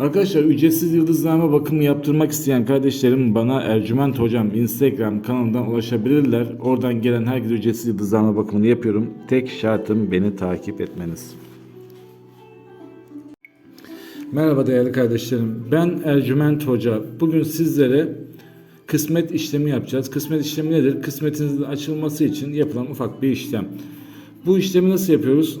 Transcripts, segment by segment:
Arkadaşlar ücretsiz yıldızlama bakımı yaptırmak isteyen kardeşlerim bana Ercüment Hocam Instagram kanalından ulaşabilirler. Oradan gelen herkese ücretsiz yıldızlama bakımını yapıyorum. Tek şartım beni takip etmeniz. Merhaba değerli kardeşlerim. Ben Ercüment Hoca. Bugün sizlere kısmet işlemi yapacağız. Kısmet işlemi nedir? Kısmetinizin açılması için yapılan ufak bir işlem. Bu işlemi nasıl yapıyoruz?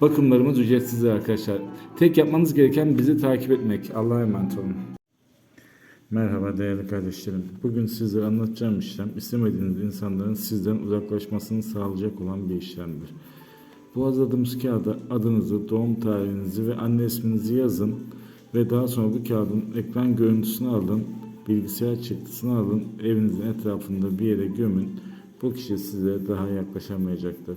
Bakımlarımız ücretsiz arkadaşlar. Tek yapmanız gereken bizi takip etmek. Allah'a emanet olun. Merhaba değerli kardeşlerim. Bugün sizlere anlatacağım işlem istemediğiniz insanların sizden uzaklaşmasını sağlayacak olan bir işlemdir. Bu hazırladığımız kağıda adınızı, doğum tarihinizi ve anne isminizi yazın ve daha sonra bu kağıdın ekran görüntüsünü alın, bilgisayar çıktısını alın, evinizin etrafında bir yere gömün. Bu kişi size daha yaklaşamayacaktır.